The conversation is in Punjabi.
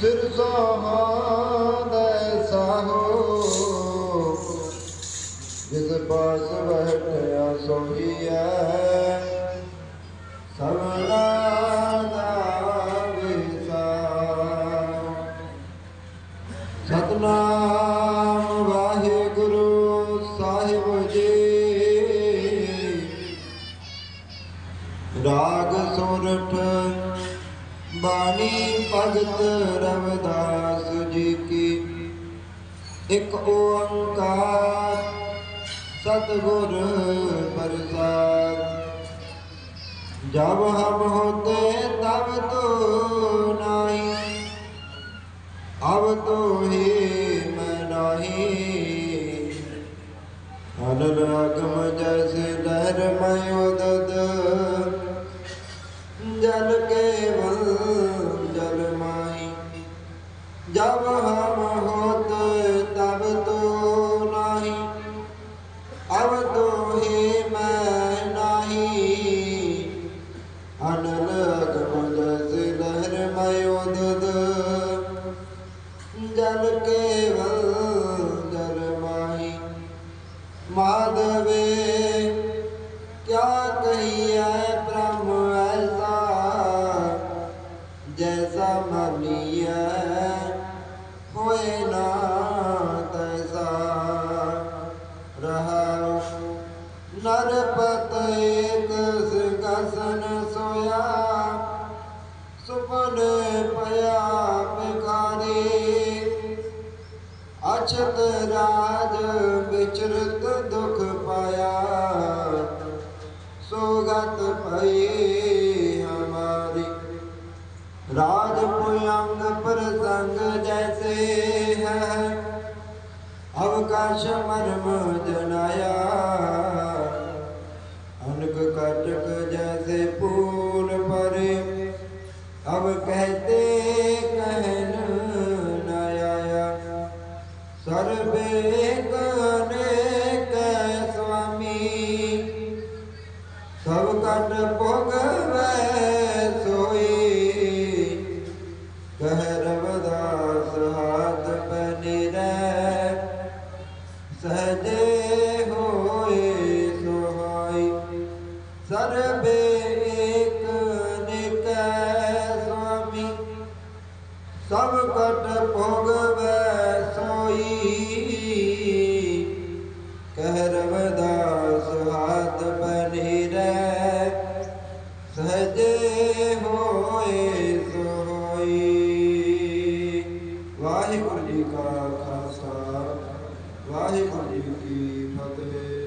ਸਿਰ ਸਹਾਦੈ ਸਾਹੋ ਜਿਸ ਪਾਸ ਬਹਿਠਿਆ ਸੋਹੀਐ ਸੋਰਠ ਬਾਣੀ ਭਗਤ ਰਵਿਦਾਸ ਜੀ ਕੀ। ਇੱਕ ਓੰਕਾਰ ਸਤਿਗੁਰ ਪ੍ਰਸਾਦ। ਜਬ ਹਮ ਹੋਤੇ ਤਬ ਤੋ ਨਾਹੀ। ਅਬ ਤੋ ਹੀ ਮੈਂ ਨਾਹੀ। ਅਨਲ ਅਗਮ ਜੈਸੇ ਲਹਿਰ ਮੈਂ ਜਲ ਕੇਵਲ ਜਲ ਮਾਈ। ਜਬ ਹਮ ਹੋਤ ਤਬ ਤੋ ਨਾਹੀ। ਅਬ ਤੋ ਹੀ ਮੈਂ ਨਾਹੀ। ਅਨਲ ਅਗਮ ਜੈਸੇ ਲਹਿਰ ਮੈਂ ਉਦਦ ਜਲ ਕੇਵਲ ਜਲ ਮਾਈ। ਮਾਧਵੇ ਨਰਪਤ ਏਕ ਸਿੰਘਾਸਨ ਸੋਇਆ। ਸੁਪਨ ਪਿਆ ਬਿਕਾਰੀ ਅਛਤ ਰਾਜ ਵਿਚਰਤ ਦੁਖ ਪਾਇਆ। ਸੋਗਤ ਭਈ ਹਮਾਰੀ। ਰਾਜ ਪੁਯੰਗ ਪ੍ਰਸੰਗ ਜੈਸੇ ਹੈ। ਅਵਕਾਸ਼ ਮਰਮ ਜਨਾਇਆ। ਸਭ ਕਟ ਭੋਗਵੈ ਸੋਈ ਸਹਜੇ ਹੋਏ ਸੋਈ। ਵਾਹਿਗੁਰੂ ਜੀ ਕਾ ਖਾਲਸਾ ਵਾਹਿਗੁਰੂ ਜੀ ਕੀ ਫਤਿਹ।